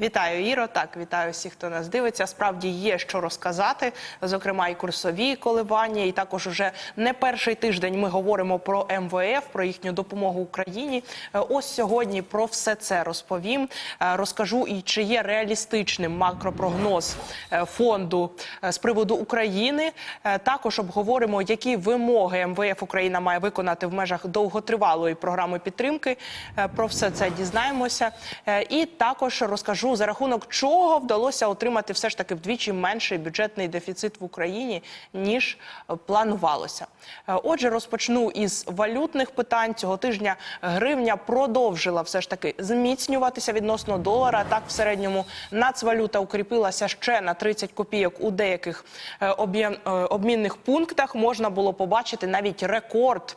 Вітаю, Іро. Так, вітаю всіх, хто нас дивиться. Справді є що розказати, зокрема і курсові коливання. І також уже не перший тиждень ми говоримо про МВФ, про їхню допомогу Україні. Е, Ось сьогодні про все це розповім. Е, Розкажу і чи є реалістичним макропрогноз е, фонду з приводу України. Також обговоримо, які вимоги МВФ Україна має виконати в межах довготривалої програми підтримки. Про все це дізнаємося. І також розкажу за рахунок чого вдалося отримати все ж таки вдвічі менший бюджетний дефіцит в Україні ніж е, планувалося. Е, Отже, розпочну із валютних питань цього тижня. Гривня продовжила все ж таки зміцнюватися відносно долара. Так, в середньому нацвалюта укріпилася ще на 30 копійок у деяких е, обмінних пунктах. Можна було побачити навіть рекорд.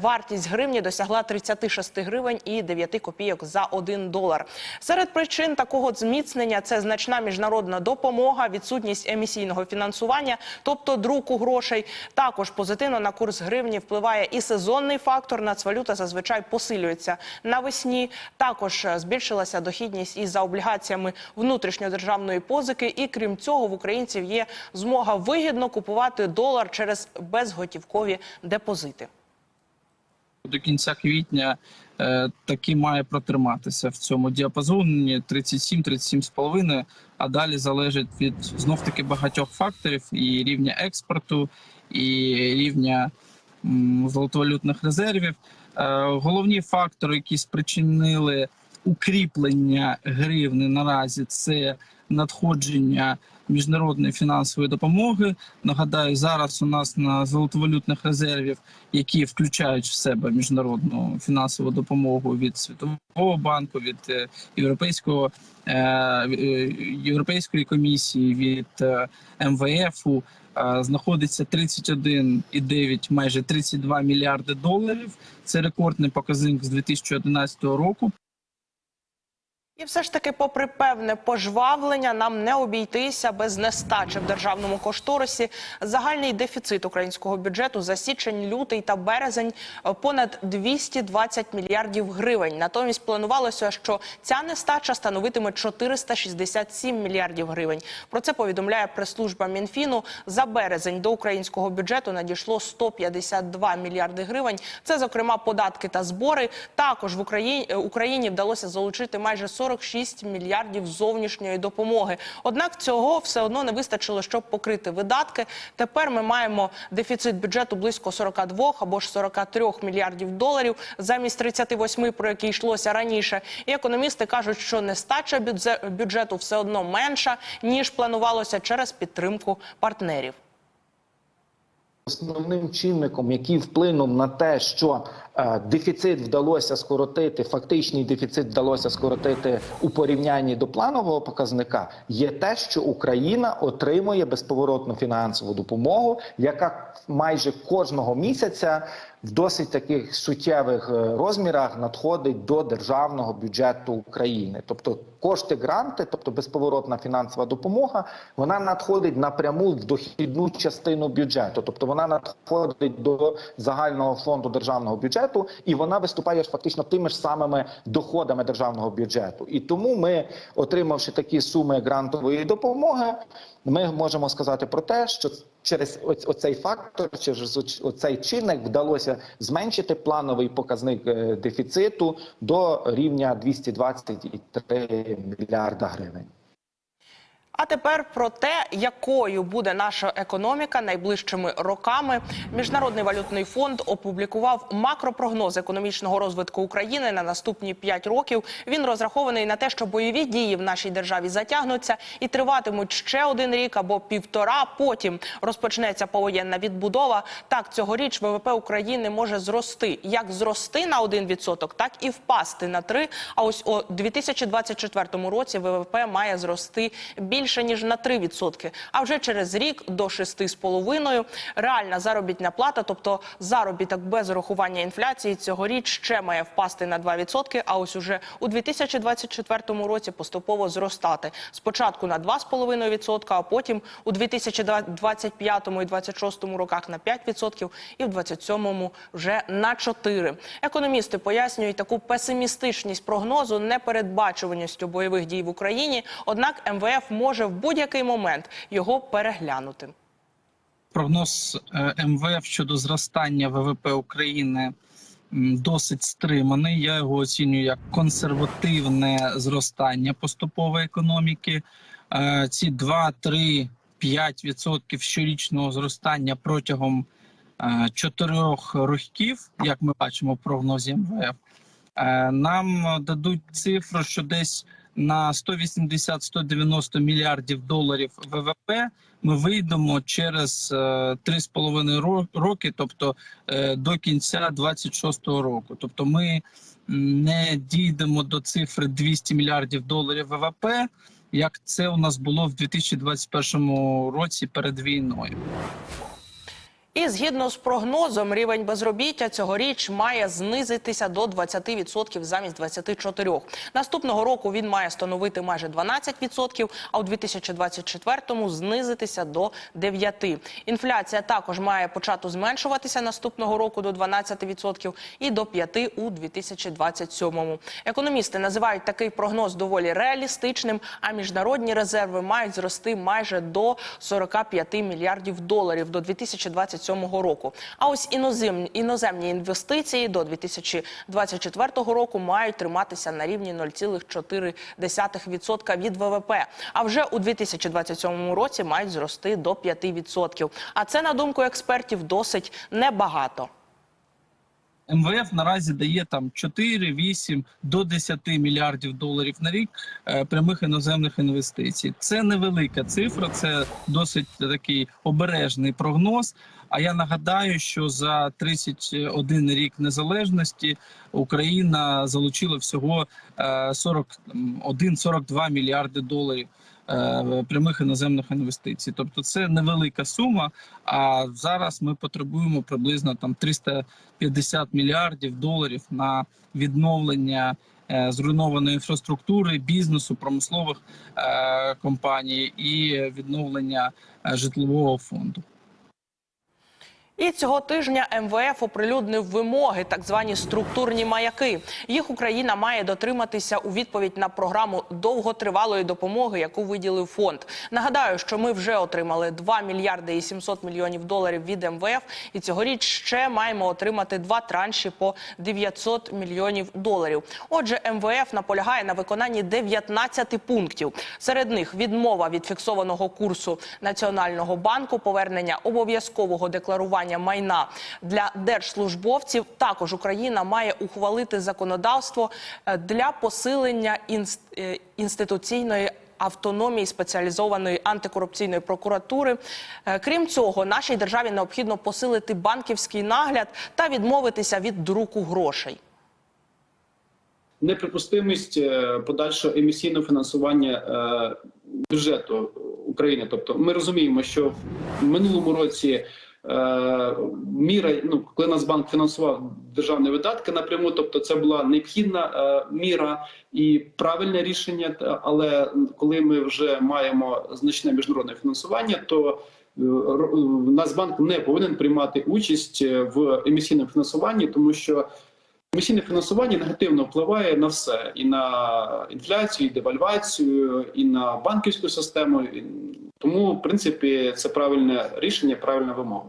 Вартість гривні досягла 36 гривень і 9 копійок за 1 долар. Серед причин такого зміцнення це значна міжнародна допомога, відсутність емісійного фінансування, тобто друку грошей. Також позитивно на курс гривні впливає і сезонний фактор. Нацвалюта зазвичай посилюється навесні. Також е, збільшилася дохідність із за облігаціями внутрішньодержавної позики. І крім цього, в українців є змога вигідно купувати долар через безготівкові депозити. До кінця квітня е, таки має протриматися в цьому діапазоні 37-37,5, а далі залежить від знов таки багатьох факторів і рівня експорту, і рівня золотовалютних резервів. Е, головні фактори, які спричинили укріплення гривни наразі, це надходження міжнародної фінансової допомоги. Нагадаю, зараз у нас на золотовалютних резервів, які включають в себе міжнародну фінансову допомогу від Світового банку, від е, європейського е, е, європейської комісії, від МВФу. е, Знаходиться 31,9, майже 32 мільярди доларів. Це рекордний показник з 2011 року. І все ж таки, попри певне пожвавлення, нам не обійтися без нестачі в державному кошторисі. Загальний дефіцит українського бюджету за січень, лютий та березень е, понад 220 мільярдів гривень. Натомість планувалося, що ця нестача становитиме 467 мільярдів гривень. Про це повідомляє прес-служба Мінфіну. За березень до українського бюджету надійшло 152 мільярди гривень. Це, зокрема, податки та збори. Також в Україні, е, Україні вдалося залучити майже 46 мільярдів зовнішньої допомоги. Однак цього все одно не вистачило, щоб покрити видатки. Тепер ми маємо дефіцит бюджету близько 42 або ж 43 мільярдів доларів замість 38, про які йшлося раніше. І економісти кажуть, що нестача бюджету все одно менша ніж планувалося через підтримку партнерів. Основним чинником, який вплинув на те, що дефіцит вдалося скоротити, фактичний дефіцит вдалося скоротити у порівнянні до планового показника, є те, що Україна отримує безповоротну фінансову допомогу, яка майже кожного місяця в досить таких суттєвих е, розмірах надходить до державного бюджету України. Тобто кошти гранти, тобто безповоротна фінансова допомога, вона надходить напряму в дохідну частину бюджету, тобто вона надходить до загального фонду державного бюджету, і вона виступає ж фактично тими ж самими доходами державного бюджету. І тому ми, отримавши такі суми грантової допомоги, ми можемо сказати про те, що через оцей фактор, через оцей чинник вдалося зменшити плановий показник е, дефіциту до рівня 223 мільярда гривень. А тепер про те, якою буде наша економіка найближчими роками. Міжнародний валютний фонд опублікував макропрогноз економічного розвитку України на наступні 5 років. Він розрахований на те, що бойові дії в нашій державі затягнуться і триватимуть ще один рік або півтора. Потім розпочнеться повоєнна відбудова. Так, цьогоріч ВВП України може зрости як зрости на 1%, так і впасти на 3%. А ось у 2024 році ВВП має зрости більше більше ніж на 3%, а вже через рік до 6,5%. Реальна заробітна плата, тобто заробіток без урахування інфляції, цьогоріч ще має впасти на 2%, а ось уже у 2024 році поступово зростати. Спочатку на 2,5%, а потім у 2025 і 2026 роках на 5% і в 2027 вже на 4%. Економісти пояснюють таку песимістичність прогнозу непередбачуваністю бойових дій в Україні. Однак МВФ може в будь-який момент його переглянути. Прогноз е, МВФ щодо зростання ВВП України досить стриманий. Я його оцінюю як консервативне зростання поступової економіки. Е, Ці 2, 3, 5% щорічного зростання протягом е, чотирьох років, як ми бачимо в прогнозі МВФ, е, нам дадуть цифру, що десь на 180-190 мільярдів доларів ВВП ми вийдемо через е, 3,5 ро- роки, тобто е, до кінця 26-го року. Тобто ми не дійдемо до цифри 200 мільярдів доларів ВВП, як це у нас було в 2021 році перед війною. І згідно з прогнозом, рівень безробіття цьогоріч має знизитися до 20% замість 24%. Наступного року він має становити майже 12%, а у 2024-му знизитися до 9%. Інфляція також має почати зменшуватися наступного року до 12% і до 5% у 2027-му. Економісти називають такий прогноз доволі реалістичним, а міжнародні резерви мають зрости майже до 45 мільярдів доларів до 2027 року. А ось іноземні, іноземні інвестиції до 2024 року мають триматися на рівні 0,4% від ВВП. А вже у 2027 році мають зрости до 5%. А це, на думку експертів, досить небагато. МВФ наразі дає там 4, 8 до 10 мільярдів доларів на рік е, прямих іноземних інвестицій. Це невелика цифра, це досить такий обережний прогноз. А я нагадаю, що за 31 рік незалежності Україна залучила всього е, 41-42 мільярди доларів. е, Прямих іноземних інвестицій, тобто це невелика сума. А зараз ми потребуємо приблизно там 350 мільярдів доларів на відновлення е, зруйнованої інфраструктури, бізнесу, промислових е, компаній і відновлення е, житлового фонду. І цього тижня МВФ оприлюднив вимоги, так звані структурні маяки. Їх Україна має дотриматися у відповідь на програму довготривалої допомоги, яку виділив фонд. Нагадаю, що ми вже отримали 2 мільярди і 700 мільйонів доларів від МВФ, і цьогоріч ще маємо отримати два транші по 900 мільйонів доларів. Отже, МВФ наполягає на виконанні 19 пунктів. Серед них відмова від фіксованого курсу Національного банку, повернення обов'язкового декларування майна для держслужбовців. Також Україна має ухвалити законодавство е, для посилення е, інституційної. Автономії спеціалізованої антикорупційної прокуратури. Е, Крім цього, нашій державі необхідно посилити банківський нагляд та відмовитися від друку грошей. неприпустимість подальшого емісійного фінансування бюджету України. Тобто, ми розуміємо, що в минулому році міра, ну коли Нацбанк фінансував державні видатки напряму, тобто це була необхідна е, міра і правильне рішення. Але коли ми вже маємо значне міжнародне фінансування, то е, Нацбанк не повинен приймати участь е, в емісійному фінансуванні, тому що Емісійне фінансування негативно впливає на все: і на інфляцію, і девальвацію, і на банківську систему. Тому, в принципі, це правильне рішення, правильна вимога.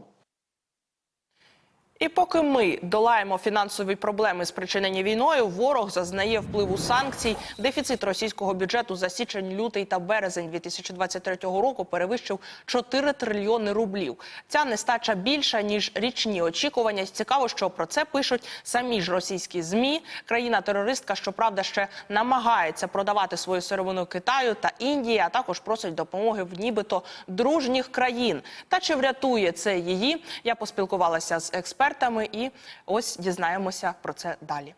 І поки ми долаємо фінансові проблеми, спричинені війною, ворог зазнає впливу санкцій. Дефіцит російського бюджету за січень, лютий та березень 2023 року перевищив 4 трильйони рублів. Ця нестача більша ніж річні очікування. Цікаво, що про це пишуть самі ж російські змі. Країна-терористка, щоправда, ще намагається продавати свою сировину Китаю та Індії, а також просить допомоги в нібито дружніх країн. Та чи врятує це її? Я поспілкувалася з експертами, і ось дізнаємося про це далі.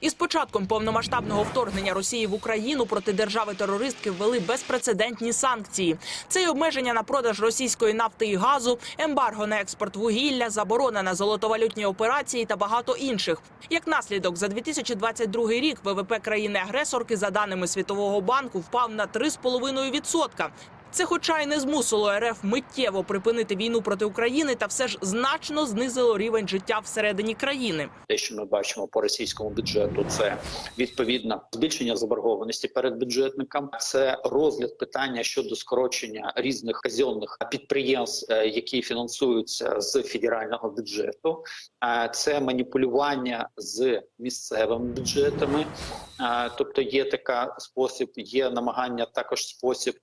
Із початком повномасштабного вторгнення Росії в Україну проти держави-терористки ввели безпрецедентні санкції. Це й обмеження на продаж російської нафти і газу, ембарго на експорт вугілля, заборона на золотовалютні операції та багато інших. Як наслідок, за 2022 рік ВВП країни-агресорки, за даними Світового банку, впав на 3,5%. Це, хоча й не змусило РФ миттєво припинити війну проти України, та все ж значно знизило рівень життя всередині країни. те, що ми бачимо по російському бюджету, це відповідно збільшення заборгованості перед бюджетником, це розгляд питання щодо скорочення різних казенних підприємств, е, які фінансуються з федерального бюджету, Е, це маніпулювання з місцевими бюджетами. Е, Тобто є така спосіб, є намагання також спосіб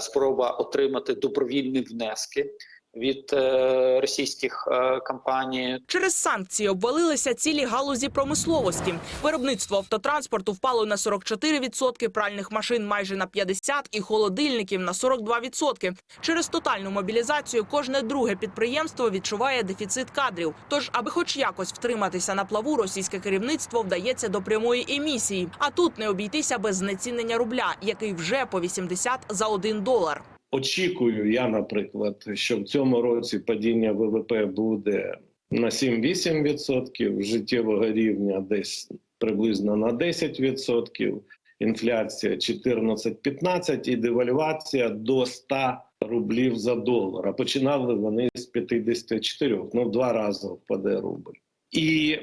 спроба отримати добровільні внески від е, російських е, компаній. Через санкції обвалилися цілі галузі промисловості. Виробництво автотранспорту впало на 44%, пральних машин майже на 50% і холодильників на 42%. Через тотальну мобілізацію кожне друге підприємство відчуває дефіцит кадрів. Тож, аби хоч якось втриматися на плаву, російське керівництво вдається до прямої емісії. А тут не обійтися без знецінення рубля, який вже по 80 за 1 долар. Очікую я, наприклад, що в цьому році падіння ВВП буде на 7-8%, життєвого рівня десь приблизно на 10%, інфляція 14-15% і девальвація до 100 рублів за долар. А починали вони з 54, ну в два рази впаде рубль. І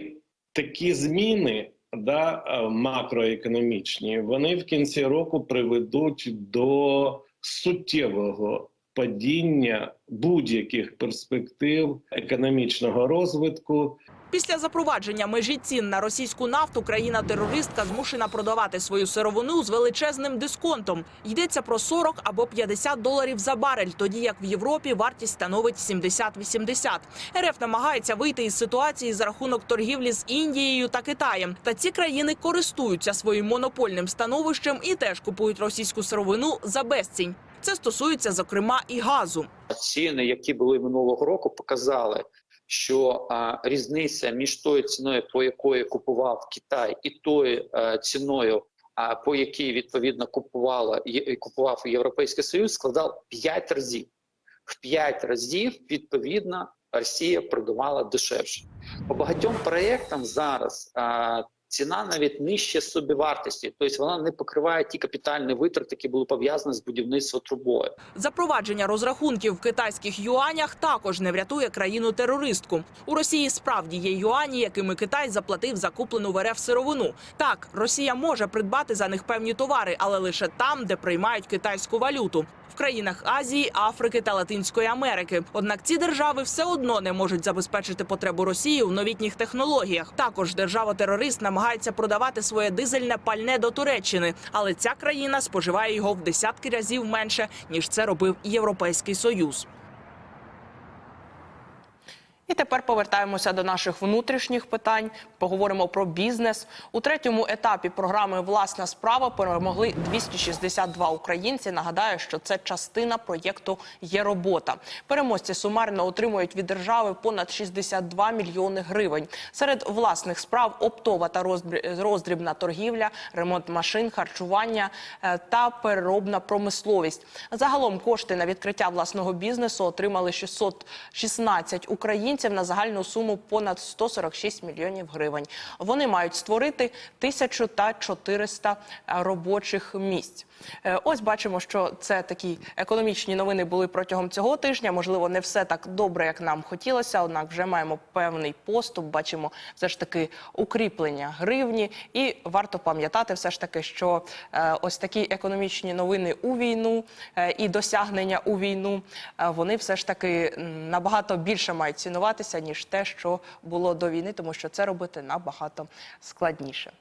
такі зміни да, макроекономічні, вони в кінці року приведуть до суттєвого падіння будь-яких перспектив економічного розвитку Після запровадження межі цін на російську нафту країна-терористка змушена продавати свою сировину з величезним дисконтом. Йдеться про 40 або 50 доларів за барель, тоді як в Європі вартість становить 70-80. РФ намагається вийти із ситуації за рахунок торгівлі з Індією та Китаєм. Та ці країни користуються своїм монопольним становищем і теж купують російську сировину за безцінь. Це стосується зокрема і газу. ціни, які були минулого року, показали, що а, різниця між тою ціною, по якої купував Китай, і тою а, ціною, а, по якій відповідно купувала і купував Європейський Союз, складав 5 разів. В 5 разів відповідно Росія продавала дешевше. По багатьом проєктам зараз а, ціна навіть нижче собівартості, тобто вона не покриває ті капітальні витрати, які були пов'язані з будівництвом трубою. Запровадження розрахунків в китайських юанях також не врятує країну терористку. У Росії справді є юані, якими Китай заплатив за куплену в РФ сировину. Так, Росія може придбати за них певні товари, але лише там, де приймають китайську валюту. В країнах Азії, Африки та Латинської Америки. Однак ці держави все одно не можуть забезпечити потребу Росії в новітніх технологіях. Також держава-терорист намагається продавати своє дизельне пальне до Туреччини, але ця країна споживає його в десятки разів менше ніж це робив Європейський Союз. І тепер повертаємося до наших внутрішніх питань. Поговоримо про бізнес. У третьому етапі програми Власна справа перемогли 262 українці. Нагадаю, що це частина проєкту Є робота. Переможці сумарно отримують від держави понад 62 мільйони гривень. Серед власних справ оптова та роздрібна торгівля, ремонт машин, харчування е, та переробна промисловість. Загалом кошти на відкриття власного бізнесу отримали 616 українців на загальну суму понад 146 мільйонів гривень. Вони мають створити 1400 робочих місць. Е, Ось бачимо, що це такі економічні новини були протягом цього тижня. Можливо, не все так добре, як нам хотілося. Однак вже маємо певний поступ. Бачимо все ж таки укріплення гривні. І варто пам'ятати, все ж таки, що е, ось такі економічні новини у війну е, і досягнення у війну вони все ж таки набагато більше мають цінуватися ніж те, що було до війни, тому що це робити набагато складніше.